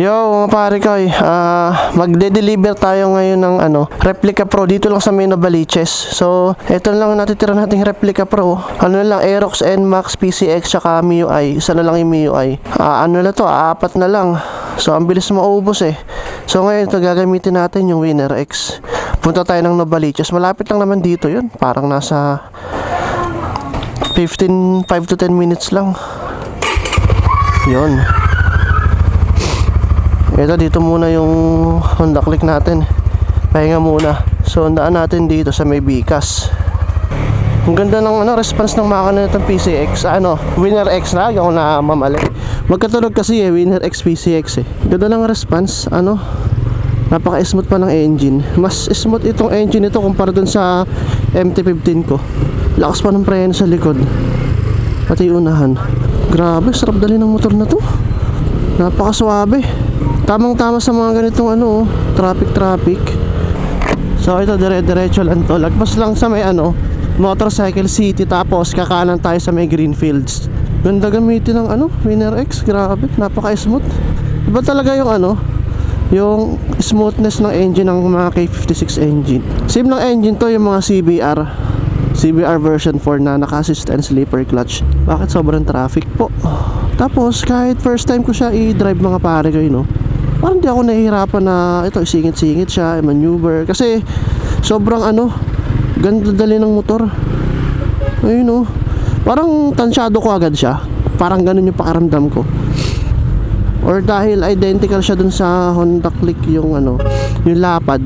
Yo, mga pare ko, ah magde-deliver tayo ngayon ng ano, Replica Pro dito lang sa Mino Baliches. So, ito lang ang natitira nating Replica Pro. Ano na lang, Aerox NMAX, PCX, tsaka MIUI. Isa na lang yung MIUI. Ah, ano na to, apat na lang. So, ang bilis maubos eh. So, ngayon ito gagamitin natin yung Winner X. Punta tayo ng Novaliches. Malapit lang naman dito yun. Parang nasa 15, 5 to 10 minutes lang. Yun. Ito dito muna yung Honda Click natin. Pahinga muna. So andaan natin dito sa may Bikas. Ang ganda ng ano, response ng makina nitong PCX. Ano, Winner X na, ako na mamali. Magkatulog kasi eh, Winner X PCX eh. Ganda ng response, ano, napaka-smooth pa ng engine. Mas smooth itong engine ito kumpara dun sa MT-15 ko. Lakas pa ng preno sa likod. Pati unahan. Grabe, sarap dali ng motor na to. Napakaswabe. Tamang tama sa mga ganitong ano, oh, traffic traffic. So ito dire-diretso lang to. Lagpas lang sa may ano, motorcycle city tapos kakanan tayo sa may Greenfields. Ganda gamitin ng ano, Winner X. Grabe, napaka-smooth. Iba talaga yung ano, yung smoothness ng engine ng mga K56 engine. Same ng engine to yung mga CBR. CBR version 4 na naka-assist and sleeper clutch. Bakit sobrang traffic po? Tapos kahit first time ko siya i-drive mga pare kayo no. Parang di ako nahihirapan na ito isingit-singit siya, maneuver kasi sobrang ano, ganda dali ng motor. Ayun no. Parang tansyado ko agad siya. Parang ganun yung pakaramdam ko. Or dahil identical siya dun sa Honda Click yung ano, yung lapad.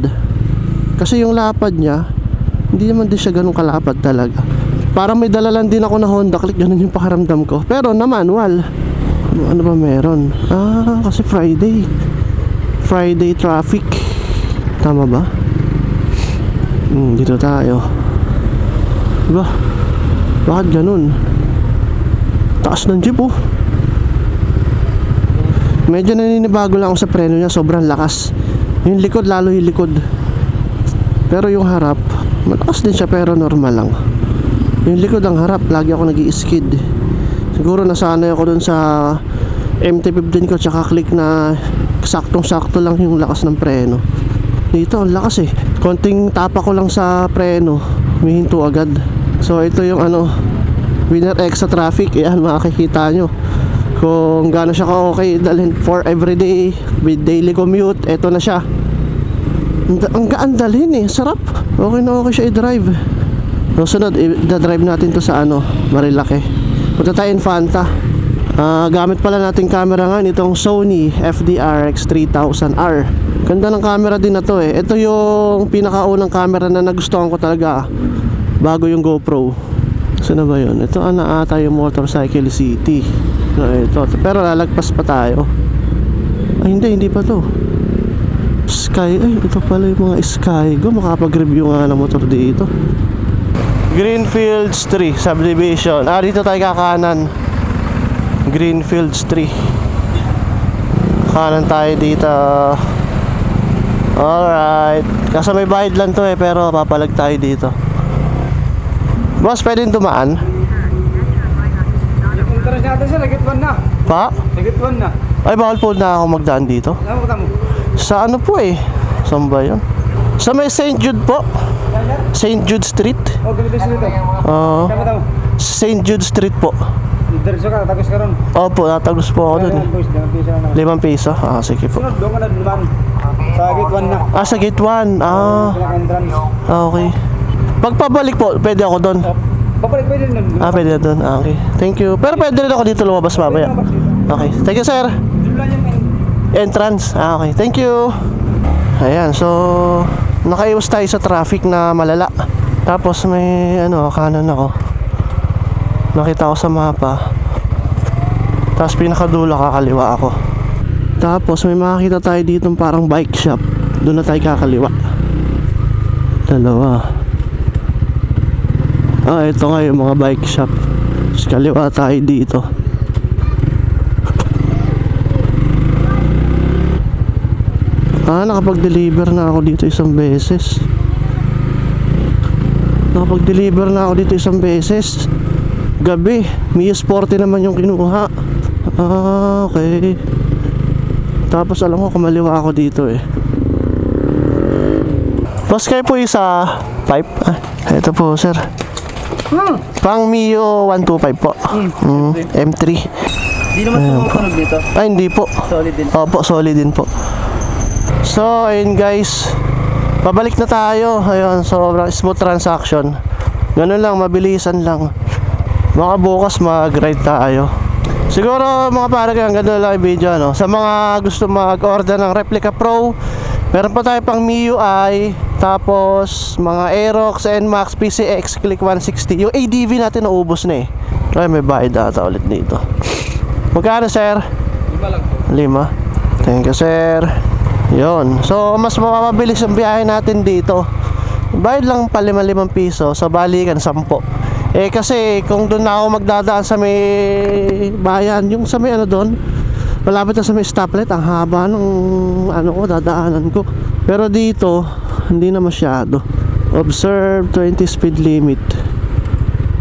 Kasi yung lapad niya, hindi naman din siya ganun kalapad talaga. Parang may dala lang din ako na Honda Click, ganun yung pakaramdam ko. Pero na manual. Ano, ba meron? Ah, kasi Friday. Friday traffic. Tama ba? Hmm, dito tayo. Diba? Bakit ganun? Taas ng jeep oh. Medyo naninibago lang ako sa preno niya, sobrang lakas. Yung likod, lalo yung likod. Pero yung harap, malakas din siya pero normal lang. Yung likod ang harap, lagi ako nag skid Siguro nasanay ako dun sa MT-15 ko tsaka click na saktong-sakto lang yung lakas ng preno. Dito, ang lakas eh. Konting tapa ko lang sa preno, humihinto agad. So ito yung ano, winner X sa traffic. Yan, makikita nyo. Kung gaano siya ka-okay dalhin for everyday with daily commute, ito na siya. Ang, ang gaan dalhin eh, sarap. Okay na okay siya i-drive. So sunod, i-drive natin to sa ano, Marilake. Punta tayo Infanta. Ah, gamit pala nating camera nga itong Sony FDRX 3000R. Ganda ng camera din na to eh. Ito yung pinakaunang camera na nagustuhan ko talaga bago yung GoPro. Saan na ba yun? Ito ana ata yung Motorcycle City. No, ito. Pero lalagpas pa tayo. Ay hindi, hindi pa to. Sky, ay ito pala yung mga Sky. Go, makapag-review nga ng motor dito. Greenfields 3 subdivision. Ah, dito tayo kakanan. Greenfields 3. Kanan tayo dito. Alright. Kasi may bayad lang to eh, pero papalag tayo dito. Boss, pwedeng dumaan? Yung natin siya, nagit one na. Pa? Nagit one na. Ay, bawal po na ako magdaan dito. Alam mo? Sa ano po eh? Saan ba yun? Sa may St. Jude po. St. Jude Street. O, ganito sila ito. Oo. St. Jude Street po. Diretso ka, tapos ka ron. Opo, tatagos po ako dun. limang piso? Ah, sige po. Sunod, doon ka na dumaan. Sa gate one na. Ah, sa gate 1. Ah, ah, okay. Pagpabalik po, pwede ako doon. O, Papalik pwede nun. Ah, pwede doon. Ah, okay. Thank you. Pero pwede rin ako dito lumabas mamaya. Okay. Thank you, sir. Doon lang yung Entrance. Ah, okay. Thank you. Ayan, so nakaiwas tayo sa traffic na malala. Tapos may ano, kanan ako. Nakita ko sa mapa. Tapos pinakadulo kakaliwa ako. Tapos may makakita tayo dito parang bike shop. Doon na tayo kakaliwa. Dalawa. Ah, ito nga yung mga bike shop. Tapos kaliwa tayo dito. Ah, nakapag-deliver na ako dito isang beses. Nakapag-deliver na ako dito isang beses. Gabi, Mio Sporty naman yung kinuha. Ah, okay. Tapos alam ko kumaliwa ako dito eh. Boss kayo po isa pipe. Ah, ito po sir. Hmm. Pang Mio 125 po. Mm, M3. Di naman sumutunog dito. Ay hindi po. Solid din. Opo, solid din po. So, ayun guys. Pabalik na tayo. Ayun, sobrang smooth transaction. Ganun lang, mabilisan lang. Mga bukas mag-ride tayo. Siguro mga pare ang ganda lang yung video no. Sa mga gusto mag-order ng Replica Pro, meron pa tayo pang MIUI, tapos mga Aerox, NMAX, PCX, Click 160. Yung ADV natin naubos na eh. Ay, may bayad ata ulit dito. Magkano sir? Iba lang po. Lima. Thank you, sir. Yon. So, mas mapapabilis ang biyahe natin dito. Bayad lang pa lima limang piso sa balikan sampo. Eh kasi kung doon na ako magdadaan sa may bayan, yung sa may ano doon, malapit na sa may stoplight, ang haba ng ano ko, dadaanan ko. Pero dito, hindi na masyado. Observe 20 speed limit.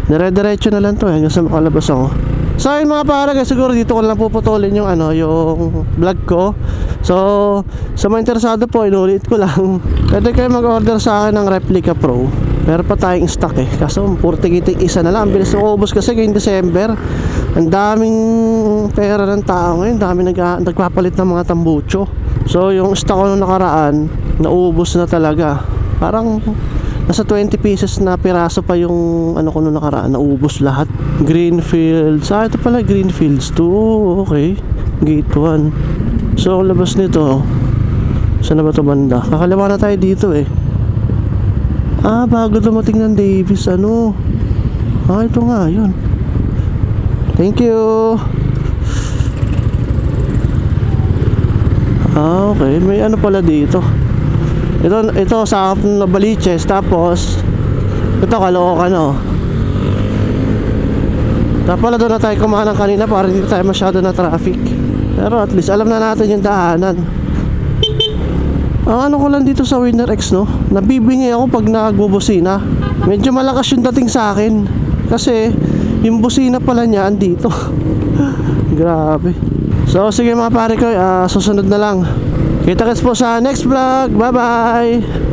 Dire-diretso na lang to eh, hanggang sa makalabas ako. So ayun mga pare, guys, siguro dito ko lang puputulin yung ano, yung vlog ko. So, sa mga interesado po, inulit ko lang. Pwede kayo mag-order sa akin ng Replica Pro. Meron pa tayong stock eh. Kaso, puro tigitig isa na lang. Ang bilis ubos kasi ngayong December. Ang daming pera ng tao ngayon. Dami nag nagpapalit ng mga tambucho. So, yung stock ko nung nakaraan, naubos na talaga. Parang nasa 20 pieces na piraso pa yung ano ko nung nakaraan. Naubos lahat. Greenfields. Ah, ito pala Greenfields 2. Okay. Gate 1. So, labas nito, saan na ba ito banda? Kakaliwa na tayo dito eh. Ah, bago dumating ng Davis, ano? Ah, ito nga, yun. Thank you. Ah, okay. May ano pala dito. Ito, ito sa na Baliches, tapos ito Caloocan, no? Tapos pala doon na tayo kumahan ng kanina para hindi tayo masyado na traffic. Pero at least alam na natin yung daanan. Ang ano ko lang dito sa Winner X no, nabibingi ako pag nagbubusina. Medyo malakas yung dating sa akin. Kasi yung busina pala niya andito. Grabe. So sige mga pare ko, ah, susunod na lang. Kita kits po sa next vlog. Bye bye!